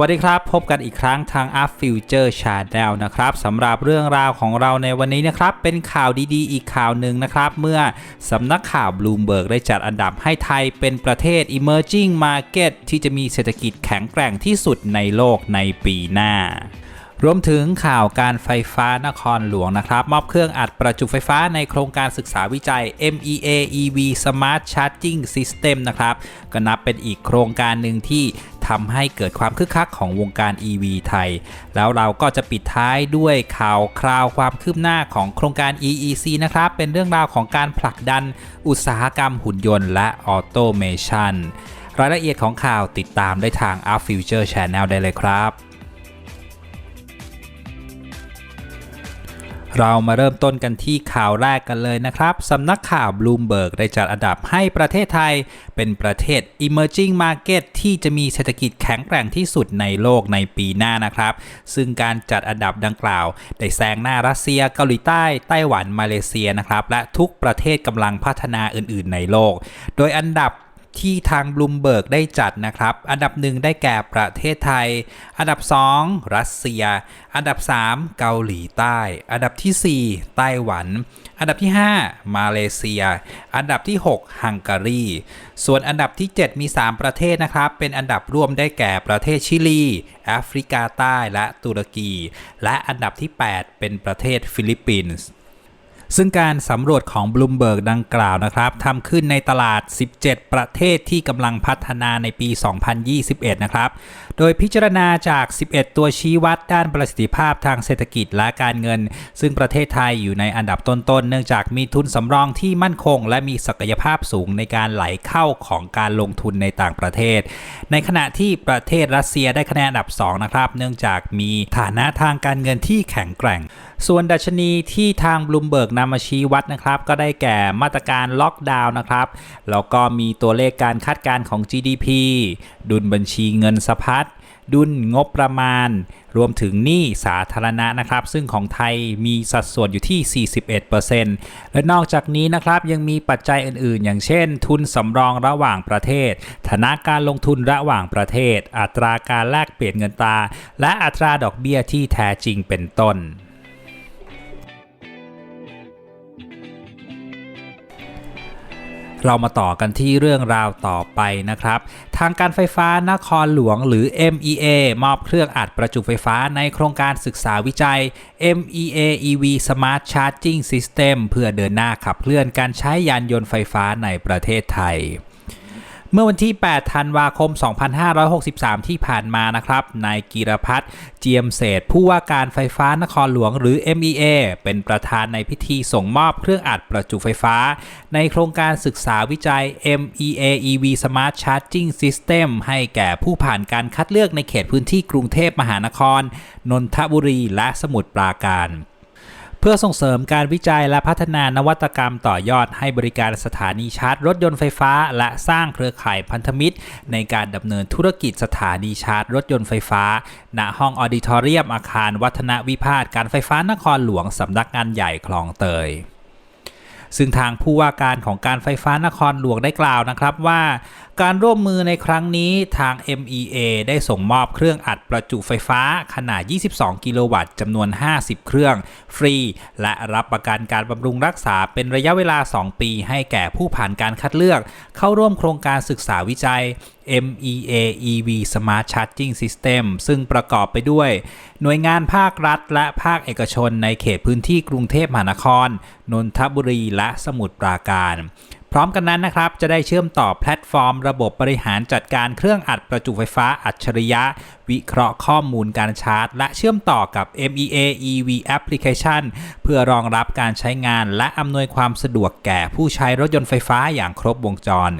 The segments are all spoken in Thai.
วัสดีครับ พบกันอีกครั้งทาง Up Future Channel นะครับสำหรับเรื่องราวของเราในวันนี้นะครับ เป็นข่าวดีๆ อีกข่าวหนึ่งนะครับ เมื่อสำนักข่าว Bloomberg ได้จัดอันดับให้ไทยเป็นประเทศ Emerging Market ที่จะมีเศรษฐกิจแข็งแกร่งที่สุดในโลกในปีหน้ารวมถึงข่าวการไฟฟ้านครหลวงนะครับ มอบเครื่องอัดประจุไฟฟ้าในโครงการศึกษาวิจัย MEA EV Smart Charging System นะครับ ก็นับเป็นอีกโครงการหนึ่งที่ ทำให้เกิดความคึกคักของวงการ EV ไทย แล้วเราก็จะปิดท้ายด้วยข่าวคราวความคืบหน้าของโครงการ EEC นะครับ เป็นเรื่องราวของการผลักดันอุตสาหกรรมหุ่นยนต์และออโตเมชันรายละเอียดของข่าวติดตามได้ทาง Up Future Channel ได้เลยครับ เรามาเริ่มต้นกันที่ข่าวแรกกันเลยนะครับสำนักข่าว Bloomberg ได้จัดอันดับให้ประเทศไทย เป็นประเทศ Emerging Market ที่จะมีเศรษฐกิจแข็งแกร่งที่สุดในโลกในปีหน้านะครับ ซึ่งการจัดอันดับดังกล่าว ได้แซงหน้ารัสเซียเกาหลีใต้ไต้หวันมาเลเซียนะครับและทุกประเทศกำลังพัฒนาอื่น ๆ ในโลก โดยอันดับ ที่ทางบลูมเบิร์กได้จัดนะครับ อันดับหนึ่งได้แก่ประเทศไทย อันดับ 2 รัสเซีย อันดับ 3 เกาหลีใต้ อันดับที่ 4 ไต้หวัน อันดับที่ 5 มาเลเซีย อันดับที่ 6 ฮังการี ส่วนอันดับที่ 7 มี 3 ประเทศนะครับ เป็นอันดับร่วมได้แก่ประเทศชิลี แอฟริกาใต้และตุรกี และอันดับที่ 8 เป็นประเทศฟิลิปปินส์ ซึ่งการสำรวจของ Bloomberg ดังกล่าวนะครับทำขึ้นในตลาด 17 ประเทศที่กำลังพัฒนาในปี 2021 นะครับ โดยพิจารณาจาก 11 ตัวชี้วัดด้านประสิทธิภาพทางเศรษฐกิจและการเงิน ซึ่งประเทศไทยอยู่ในอันดับต้นๆ เนื่องจากมีทุนสำรองที่มั่นคง และมีศักยภาพสูงในการไหลเข้าของการลงทุนในต่างประเทศ ในขณะที่ประเทศรัสเซียได้คะแนนอันดับ 2 นะครับ เนื่องจากมีฐานะทางการเงินที่แข็งแกร่ง ส่วนดัชนีที่ทางบลูมเบิร์กนำมาชี้วัดนะครับ ก็ได้แก่มาตรการล็อกดาวน์นะครับแล้วก็มีตัวเลขการคาดการณ์ของ GDP ดุลบัญชีเงินสะพัดดุลงบประมาณ รวมถึงหนี้สาธารณะนะครับ ซึ่งของไทยมีสัดส่วนอยู่ที่ 41%และนอกจากนี้นะครับยังมีปัจจัยอื่นๆ อย่างเช่น ทุนสำรองระหว่างประเทศ ฐานะการลงทุนระหว่างประเทศ อัตราการแลกเปลี่ยนเงินตราและอัตราดอกเบี้ยที่แท้จริงเป็นต้น เรามาต่อกันที่เรื่องราวต่อไปนะครับ ทางการไฟฟ้านครหลวงหรือ MEA มอบเครื่องอัดประจุไฟฟ้าในโครงการศึกษาวิจัย MEA EV Smart Charging System เพื่อเดินหน้าขับเคลื่อนการใช้ยานยนต์ไฟฟ้าในประเทศไทย เมื่อวันที่ 8 ธันวาคม 2563 ที่ผ่านมานะครับ นายกีรพัฒน์เจียมเศษผู้ว่าการไฟฟ้านครหลวงหรือ MEA เป็นประธานในพิธีส่งมอบเครื่องอัดประจุไฟฟ้า ในโครงการศึกษาวิจัย MEA EV Smart Charging System ให้แก่ผู้ผ่านการคัดเลือกในเขตพื้นที่กรุงเทพมหานคร นนทบุรีและสมุทรปราการ พื่อส่งเสริมการวิจัยและพัฒนานวัตกรรมต่อยอดให้บริการสถานีชาร์จรถยนต์ไฟฟ้า และสร้างเครือข่ายพันธมิตร ในการดำเนินธุรกิจสถานีชาร์จรถยนต์ไฟฟ้า ณห้องออดิทอเรียมอาคารวัฒนวิพาทการไฟฟ้านครหลวงสำนักงานใหญ่คลองเตยซึ่งทางผู้ว่าการของการไฟฟ้านครหลวงได้กล่าวนะครับว่า การร่วมมือในครั้งนี้ทาง MEA ได้ส่งมอบเครื่องอัดประจุไฟฟ้าขนาด 22 กิโลวัตต์จำนวน 50 เครื่อง ฟรี และรับประกันการบำรุงรักษาเป็นระยะเวลา 2 ปี ให้แก่ผู้ผ่านการคัดเลือก เข้าร่วมโครงการศึกษาวิจัย MEA EV Smart Charging System ซึ่งประกอบไปด้วย หน่วยงานภาครัฐ และภาคเอกชนในเขตพื้นที่กรุงเทพมหานคร นนทบุรีและสมุทรปราการ พร้อมกันนั้นนะครับ จะได้เชื่อมต่อแพลตฟอร์ม ระบบบริหารจัดการเครื่องอัดประจุไฟฟ้าอัจฉริยะ วิเคราะห์ข้อมูลการชาร์จ และเชื่อมต่อกับ MEA EV Application เพื่อรองรับการใช้งานและอำนวยความสะดวกแก่ผู้ใช้รถยนต์ไฟฟ้าอย่างครบวงจร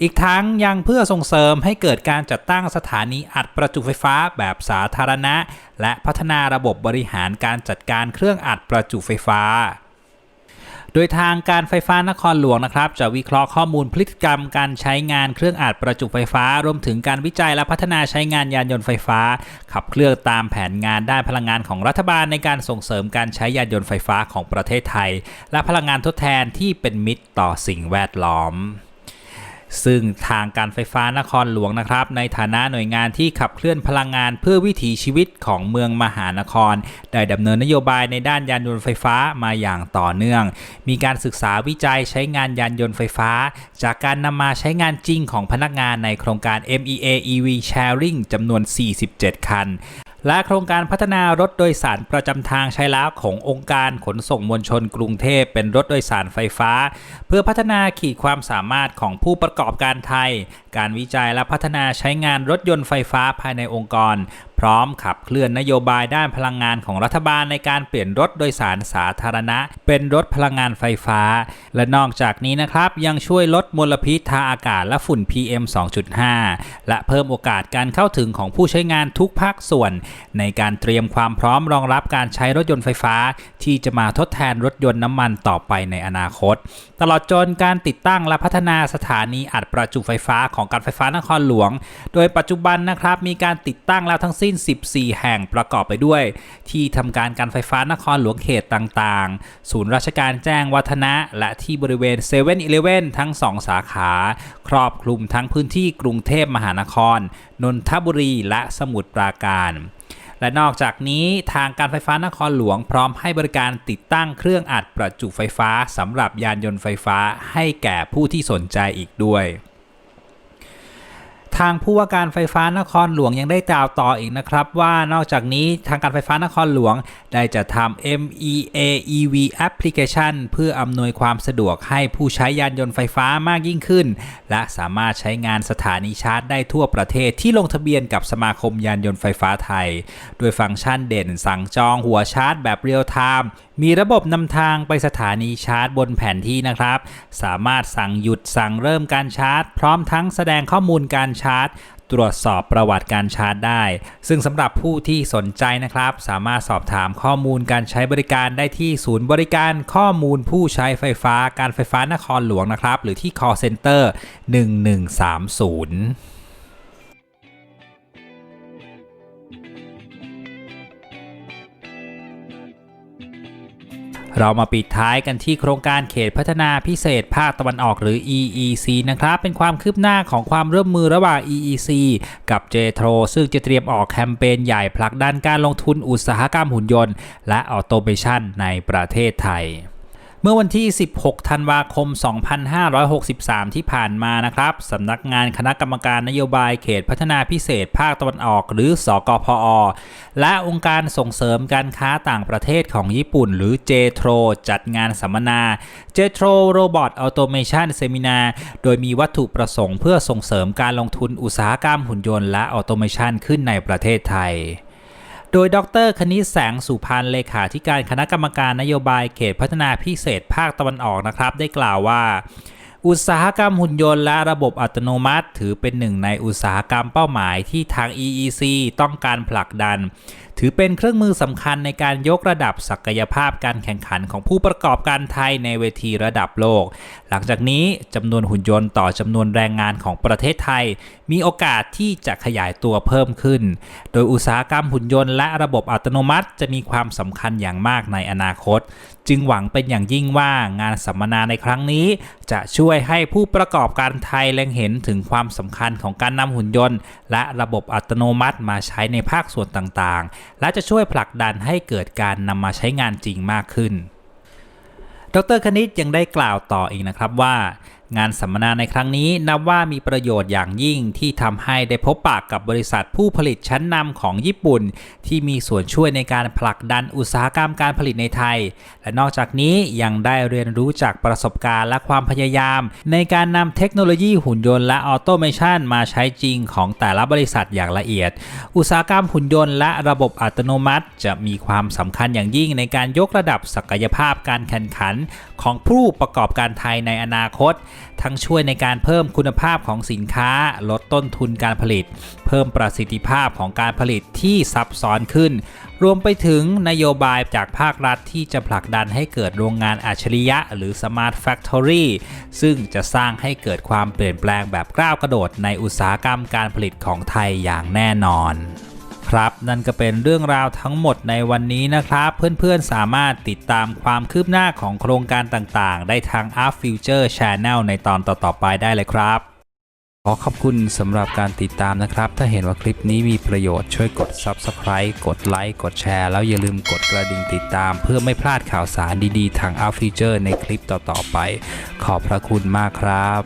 อีกทั้งยังเพื่อส่งเสริมให้เกิดการจัดตั้งสถานีอัดประจุไฟฟ้าแบบสาธารณะ และพัฒนาระบบบริหารการจัดการเครื่องอัดประจุไฟฟ้า โดยทางการไฟฟ้านครหลวงนะครับ จะวิเคราะห์ข้อมูลพฤติกรรมการใช้งานเครื่องอัดประจุไฟฟ้า รวมถึงการวิจัยและพัฒนาใช้งานยานยนต์ไฟฟ้า ขับเคลื่อนตามแผนงานด้านพลังงานของรัฐบาลในการส่งเสริมการใช้ยานยนต์ไฟฟ้าของประเทศไทย และพลังงานทดแทนที่เป็นมิตรต่อสิ่งแวดล้อม ซึ่งทางการไฟฟ้านครหลวงนะครับ ในฐานะหน่วยงานที่ขับเคลื่อนพลังงานเพื่อวิถีชีวิตของเมืองมหานคร ได้ดำเนินนโยบายในด้านยานยนต์ไฟฟ้ามาอย่างต่อเนื่อง มีการศึกษาวิจัยใช้งานยานยนต์ไฟฟ้า จากการนำมาใช้งานจริงของพนักงานในโครงการ MEA EV Sharing จำนวน 47 คัน และโครงการพัฒนารถโดยสารประจำทางใช้แล้วขององค์การขนส่งมวลชนกรุงเทพเป็นรถโดยสารไฟฟ้า เพื่อพัฒนาขีดความสามารถของผู้ประกอบการไทย การวิจัยและพัฒนาใช้งานรถยนต์ไฟฟ้าภายในองค์กร พร้อมขับเคลื่อนนโยบายด้านพลังงานของรัฐบาลในการเปลี่ยนรถโดยสารสาธารณะ เป็นรถพลังงานไฟฟ้า และนอกจากนี้นะครับยังช่วยลดมลพิษทางอากาศและฝุ่น PM 2.5 และเพิ่มโอกาสการเข้าถึงของผู้ใช้งานทุกภาคส่วน ในการเตรียมความพร้อมรองรับการใช้รถยนต์ไฟฟ้า ที่จะมาทดแทนรถยนต์น้ำมันต่อไปในอนาคต ตลอดจนการติดตั้งและพัฒนาสถานีอัดประจุไฟฟ้าของการไฟฟ้านครหลวง โดยปัจจุบันนะครับมีการติดตั้งแล้วทั้งสิ้น14 แห่งประกอบไปด้วย ที่ทำการการไฟฟ้านครหลวงเขตต่างๆ ศูนย์ราชการแจ้งวัฒนะ และที่บริเวณ7 e เ e ่ e อทั้ง 2 สาขา ครอบคลุมทั้งพื้นที่กรุงเทพมหานคร นนทบุรีและสมุทรปราการและนอกจากนี้ทางการไฟฟ้านครหลวงพร้อมให้บริการติดตั้งเครื่องอัดประจุไฟฟ้าสำหรับยานยนต์ไฟฟ้าให้แก่ผู้ที่สนใจอีกด้วย ทางผู้ว่าการไฟฟ้านครหลวงยังได้กล่าวต่ออีกนะครับ ว่านอกจากนี้ทางการไฟฟ้านครหลวงได้จะทำ MEA EV Application เพื่ออำนวยความสะดวกให้ผู้ใช้ยานยนต์ไฟฟ้ามากยิ่งขึ้น และสามารถใช้งานสถานีชาร์จได้ทั่วประเทศที่ลงทะเบียนกับสมาคมยานยนต์ไฟฟ้าไทย โดยฟังก์ชันเด่นสั่งจองหัวชาร์จแบบเรียลไทม์มีระบบนำทางไปสถานีชาร์จบนแผนที่นะครับ สามารถสั่งหยุดสั่งเริ่มการชาร์จ พร้อมทั้งแสดงข้อมูลการชาร์จ ตรวจสอบประวัติการชาร์จได้ ซึ่งสำหรับผู้ที่สนใจนะครับ สามารถสอบถามข้อมูลการใช้บริการได้ที่ศูนย์บริการข้อมูลผู้ใช้ไฟฟ้าการไฟฟ้านครหลวงนะครับ หรือที่ call center 1130 เรามาปิดท้ายกันที่โครงการเขตพัฒนาพิเศษภาคตะวันออกหรือ EEC นะครับ เป็นความคืบหน้าของความร่วมมือระหว่าง EEC กับ JTRO ซึ่งจะเตรียมออกแคมเปญใหญ่ผลักดันการลงทุนอุตสาหกรรมหุ่นยนต์ และออโตเมชันในประเทศไทย เมื่อวันที่ 16 ธันวาคม 2563 ที่ผ่านมานะครับสำนักงานคณะกรรมการนโยบายเขตพัฒนาพิเศษภาคตะวันออกหรือ สกพอ และองค์การส่งเสริมการค้าต่างประเทศของญี่ปุ่น หรือ JTRO จัดงานสัมมนา JTRO Robot Automation Seminar โดยมีวัตถุประสงค์เพื่อส่งเสริมการลงทุนอุตสาหกรรมหุ่นยนต์และออโตเมชันขึ้นในประเทศไทย โดยดรคณิตแสงสุพันธ์เลขาธิการคณะกรรมการนโยบายเขตพัฒนาพิเศษภาคตะวันออกนะครับ ได้กล่าวว่า อุตสาหกรรมหุ่นยนต์และระบบอัตโนมัติ ถือเป็นหนึ่งในอุตสาหกรรมเป้าหมายที่ทาง EEC ต้องการผลักดันถือเป็นเครื่องมือสำคัญในการยกระดับศักยภาพการแข่งขันของผู้ประกอบการไทยในเวทีระดับโลก หลังจากนี้จำนวนหุ่นยนต์ต่อจำนวนแรงงานของประเทศไทย มีโอกาสที่จะขยายตัวเพิ่มขึ้น โดยอุตสาหกรรมหุ่นยนต์และระบบอัตโนมัติ จะมีความสำคัญอย่างมากในอนาคต จึงหวังเป็นอย่างยิ่งว่างานสัมมนาในครั้งนี้ จะช่วยให้ผู้ประกอบการไทยเล็งเห็นถึงความสำคัญของการนำหุ่นยนต์ และระบบอัตโนมัติมาใช้ในภาคส่วนต่างๆและจะช่วยผลักดันให้เกิดการนำมาใช้งานจริงมากขึ้น ดรคณิตยังได้กล่าวต่ออีกนะครับว่า งานสัมมนาในครั้งนี้นับว่ามีประโยชน์อย่างยิ่งที่ทำให้ได้พบปะกับบริษัทผู้ผลิตชั้นนำของญี่ปุ่น ที่มีส่วนช่วยในการผลักดันอุตสาหกรรมการผลิตในไทย และนอกจากนี้ยังได้เรียนรู้จากประสบการณ์และความพยายาม ในการนำเทคโนโลยีหุ่นยนต์และออโตเมชันมาใช้จริงของแต่ละบริษัทอย่างละเอียด อุตสาหกรรมหุ่นยนต์และระบบอัตโนมัติ จะมีความสำคัญอย่างยิ่งในการยกระดับศักยภาพการแข่งขัน ของผู้ประกอบการไทยในอนาคตทั้งช่วยในการเพิ่มคุณภาพของสินค้า ลดต้นทุนการผลิต เพิ่มประสิทธิภาพของการผลิตที่ซับซ้อนขึ้น รวมไปถึงนโยบายจากภาครัฐที่จะผลักดันให้เกิดโรงงานอัจฉริยะ หรือ Smart Factory ซึ่งจะสร้างให้เกิดความเปลี่ยนแปลงแบบก้าวกระโดดในอุตสาหกรรมการผลิตของไทยอย่างแน่นอน ครับ นั่นก็เป็นเรื่องราวทั้งหมดในวันนี้นะครับ เพื่อนๆสามารถติดตามความคืบหน้าของโครงการต่างๆ ได้ทาง Up Future Channel ในตอนต่อๆไปได้เลยครับ ขอขอบคุณสำหรับการติดตามนะครับ ถ้าเห็นว่าคลิปนี้มีประโยชน์ช่วยกด Subscribe กดไลค์กดแชร์แล้วอย่าลืมกดกระดิ่งติดตาม เพื่อไม่พลาดข่าวสารดีๆ ทาง Out Future ในคลิปต่อๆไป ขอบพระคุณมากครับ